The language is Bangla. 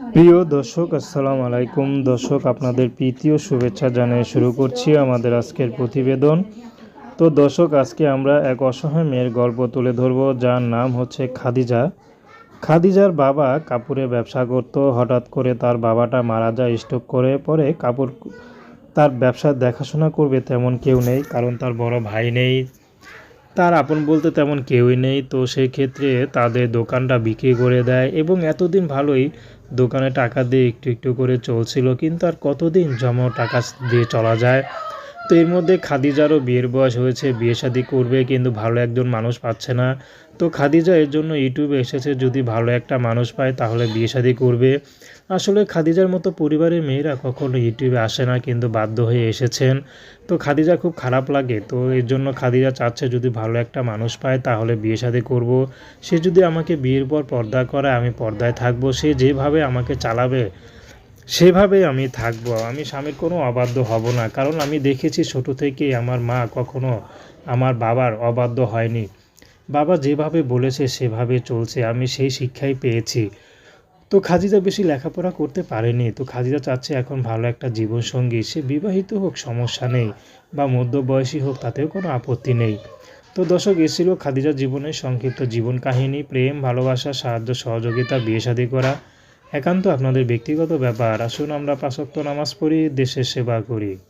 প্রিয় দর্শক, আসসালামু আলাইকুম। দর্শক, আপনাদের প্রীতীয় শুভেচ্ছা জানিয়ে শুরু করছি আমাদের আজকের প্রতিবেদন। তো দর্শক, আজকে আমরা এক অসহায় মেয়ের গল্প তুলে ধরব, যার নাম হচ্ছে খাদিজা। খাদিজার বাবা কাপড়ের ব্যবসা করত, হঠাৎ করে তার বাবাটা মারা যায় স্ট্রোক করে পরে কাপড় তার ব্যবসা দেখাশোনা করবে তেমন কেউ নেই, কারণ তার বড় ভাই নেই। তার আপন বলতে তেমন কেউই নেই। তো সেই ক্ষেত্রে তাদের দোকানটা বিক্রি করে দেয় এবং এতদিন ভালোই দোকানে টাকা দিয়ে একটু একটু করে চলছিল। কিন্তু আর কতদিন জমা টাকা দিয়ে চলা যায়? তো এর মধ্যে খাদিজারও বিয়ের বয়স হয়েছে, বিয়ে শাদি করবে কিন্তু ভালো একজন মানুষ পাচ্ছে না। তো খাদিজা এর জন্য ইউটিউবে এসেছে, যদি ভালো একটা মানুষ পায় তাহলে বিয়ে শাদি করবে। আসলে খাদিজার মতো পরিবারের মেয়েরা কখনো ইউটিউবে আসে না, কিন্তু বাধ্য হয়ে এসেছেন। তো খাদিজা খুব খারাপ লাগে, তো এর জন্য খাদিজা চাচ্ছে যদি ভালো একটা মানুষ পায় তাহলে বিয়ে শাদি করব। সে যদি আমাকে বিয়ের পর পর্দা করে আমি পর্দায় থাকব। সে যেভাবে আমাকে চালাবে সেভাবেই আমি থাকব। আমি স্বামীর কোনো অবাধ্য হব না। কারণ আমি দেখেছি ছোট থেকেই আমার মা কখনো আমার বাবার অবাধ্য হয়নি। বাবা যেভাবে বলেছে, সেভাবে চলছে। আমি সেই শিক্ষাই পেয়েছি। তো খাদিজা বেশি লেখাপড়া করতে পারেনি। তো খাদিজা চাচ্ছে এখন ভালো একটা জীবনসঙ্গী। সে বিবাহিত হোক, সমস্যা নেই। বা মধ্যবয়সী হোক, তাতেও কোনো আপত্তি নেই। তো দর্শক এসেছিল খাদিজার জীবনের সংক্ষিপ্ত জীবন কাহিনী। প্রেম, ভালোবাসা, সাহায্য, সহযোগিতা, বিয়ে করা। একান্ত আপনাদের ব্যক্তিগত ব্যাপার। আসুন আমরা পাশক্ত নামাজ পড়ি দেশের সেবা করি।